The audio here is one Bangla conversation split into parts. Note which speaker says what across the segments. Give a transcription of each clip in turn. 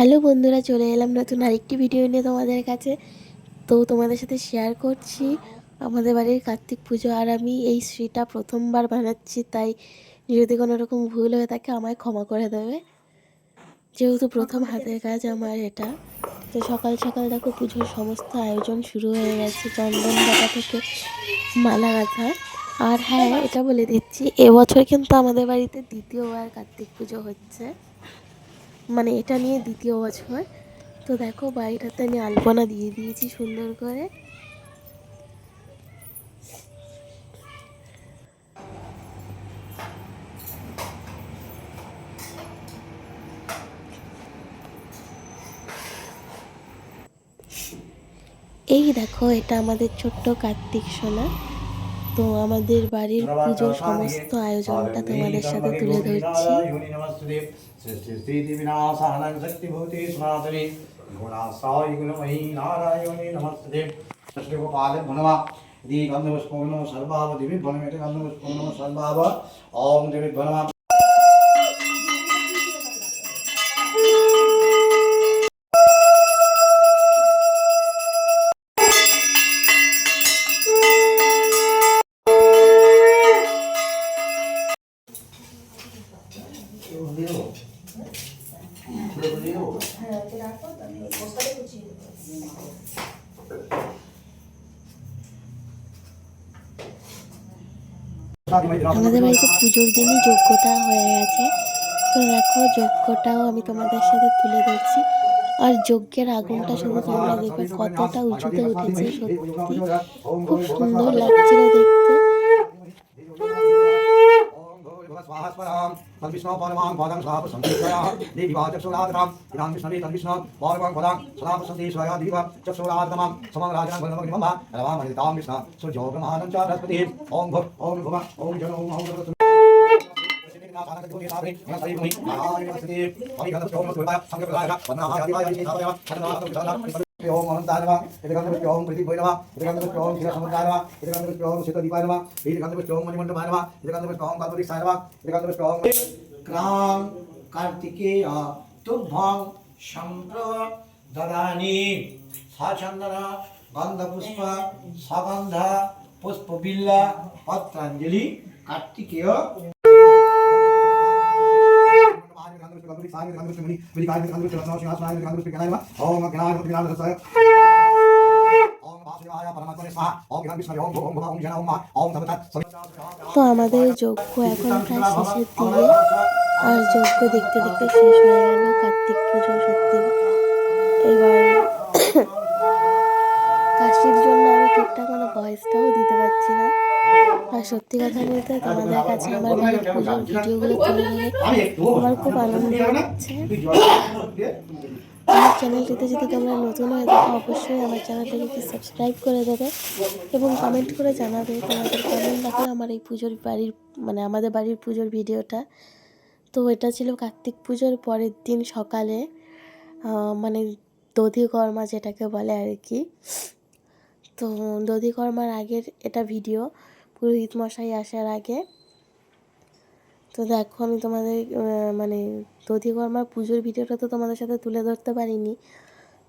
Speaker 1: হ্যালো বন্ধুরা, চলে এলাম নতুন আরেকটি ভিডিও নিয়ে তোমাদের কাছে। তো তোমাদের সাথে শেয়ার করছি, আমাদের বাড়ির কার্তিক পুজো আর আমি এই শ্রীটা প্রথমবার বানাচ্ছি, তাই যদি কোনো রকম ভুল হয়ে থাকে আমায় ক্ষমা করে দেবে। যেহেতু প্রথম হাতের কাজ আমার এটা, তো সকাল সকাল দেখো পুজোর সমস্ত আয়োজন শুরু হয়ে গেছে, চন্দন বাটা থেকে মালা গাঁথা। আর হ্যাঁ এটা বলে দিচ্ছি, এবছর কিন্তু আমাদের বাড়িতে দ্বিতীয়বার কার্তিক পুজো হচ্ছে। মানে এটা নিয়ে দ্বিতীয় বছর। তো দেখো বাড়িটাতে আমি আলপনা দিয়ে দিয়েছি সুন্দর করে। এই দেখো, এটা আমাদের ছোট্ট কার্তিক সোনা। তো আমাদের বাড়ির পুজোর সমস্ত আয়োজনটা তোমাদের সাথে তুলে ধরছি
Speaker 2: ओम
Speaker 1: আমাদের বাড়িতে পুজোর দিনই যজ্ঞটা হয়ে গেছে। তো দেখো যজ্ঞটাও আমি তোমাদের সাথে তুলে ধরছি। আর যজ্ঞের আগুনটা শুধু তোমরা দেখবে, কতটা উঁচুতে উঠেছে সত্যি। খুব সুন্দর লাগছিল দেখতে।
Speaker 2: स्वाहस्पदां तद्विष्णो पौर्वां पदं सदाप संकीर्तयाः देवी वा चक्षुराधनां इदां विष्णवे तद्विष्णो पौर्वां पदां सदाप सन्ति स्वया देव चक्षुराधनां समं राजनं बलमग्निमं रवामणितां विष्णा सूर्यो ब्रह्मानं च बृहस्पतिः ॐ भुः ॐ भुव, ॐ जनो ॐ भगवतु ोम ओम अनंताय नमः इदगंधपुष्प ओम प्रदीपाय नमः इदगंधपुष्प ओम क्षीरसमुद्राय नमः इदगंधपुष्प ओम शीतदीपाय नमः इदगंधपुष्प ओम मणिमण्डपाय नमः इदगंधपुष्प ओम कल्पवृक्षाय नमः इदगंधपुष्प ओम
Speaker 3: क्रां कार्तिकेय तुभ्यं सम्प्रददानि सचन्दन गन्धपुष्प सगन्ध पुष्पबिल्ल पत्राञ्जलि कार्तिकेय
Speaker 1: তো আমাদের যজ্ঞ এখন প্রায় শেষের দিকে, আর যজ্ঞ দেখতে দেখতে শেষ হয়ে গেল, কার্তিক পুজো সত্যি। এবার কাশির জন্য আমি ঠিকঠাক কোনো ভয়েসটাও দিতে পারছি না। আর সত্যি কথা বলতে তোমাদের কাছে আমার বাড়ির পুজোর ভিডিওগুলো তুলে ধরে আমার খুব আনন্দ হচ্ছে। আমার চ্যানেলটিতে যদি তোমরা নতুন হয়ে থাকো, অবশ্যই আমার চ্যানেলটিকে সাবস্ক্রাইব করে দেবে এবং কমেন্ট করে জানাবে তোমাদের কেমন লাগল আমার এই পুজোর বাড়ির মানে আমাদের বাড়ির পুজোর ভিডিওটা। তো এটা ছিল কার্তিক পুজোর পরের দিন সকালে মানে দধিকর্মা যেটাকে বলে আর কি। তো দধিকর্মার আগের এটা ভিডিও। পুরোহিত মশাই আসার আগে। তো দেখো আমি তোমাদের মানে দধিকর্মার পুজোর ভিডিওটা তো তোমাদের সাথে তুলে ধরতে পারিনি।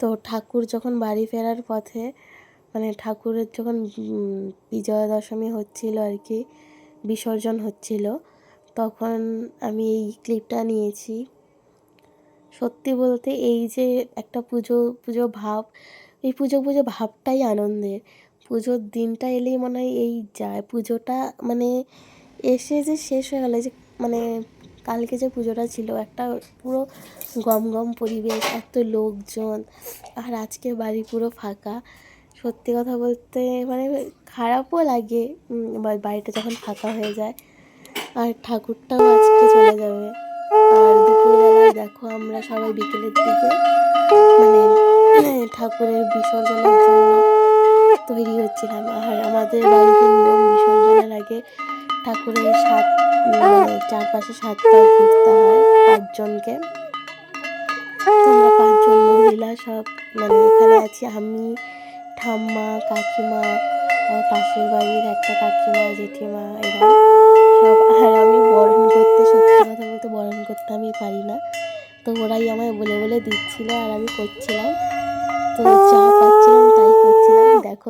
Speaker 1: তো ঠাকুর যখন বাড়ি ফেরার পথে মানে ঠাকুরের যখন বিজয়া দশমী হচ্ছিল আর কি, বিসর্জন হচ্ছিল, তখন আমি এই ক্লিপটা নিয়েছি। সত্যি বলতে এই যে একটা পুজো পুজো ভাব, এই পুজো পুজো ভাবটাই আনন্দের। পুজোর দিনটা এলেই মনে হয় এই যায়। পুজোটা মানে এসে যে শেষ হয়ে গেলো যে মানে কালকে যে পুজোটা ছিল, একটা পুরো গম গম পরিবেশ, এত লোকজন, আর আজকে বাড়ি পুরো ফাঁকা। সত্যি কথা বলতে মানে খারাপও লাগে বাড়িটা যখন ফাঁকা হয়ে যায়, আর ঠাকুরটাও আজকে চলে যাবে। আর দুপুরবেলায় দেখো আমরা সবাই বিকেলের দিকে মানে ঠাকুরের বিসর্জনের জন্য তৈরি হচ্ছিলাম। আর আমাদের বিসর্জনের আগে ঠাকুরের সাত মানে চারপাশে সাতবার ঘুরতে হয় পাঁচজনকে। পাঁচজন মহিলা সব মানে এখানে আছি আমি, ঠাম্মা, কাকিমা পাশের বাড়ির একটা কাকিমা, জেঠিমা, এরা সব। আর আমি বরণ করতে, সত্যি কথা বলতে বরণ করতে আমি পারি না। তো ওরাই আমায় বলে বলে দিচ্ছিল আর আমি করছিলাম। তো যা পাচ্ছিলাম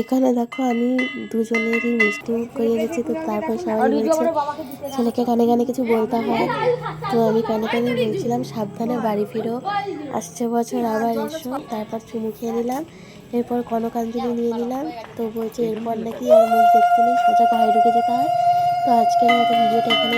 Speaker 1: এখানে দেখো আমি দুজনেরই মিষ্টি করিয়ে দিচ্ছি তো তারপর সবাই বলছে ছেলেকে কানে কানে কিছু বলতে হয়। তো আমি কানে কানে বলছিলাম সাবধানে বাড়ি ফিরো। আসছে বছর আবার এসো। তারপর চুমু খেয়ে নিলাম। এরপর কনকাঞ্জলি নিয়ে নিলাম। তো বলছে এরপর নাকি আর মুখ দেখতে নেই সোজা ঘরে ঢুকে যেতে হয়। তো আজকের মতো ভিডিওটা এখানে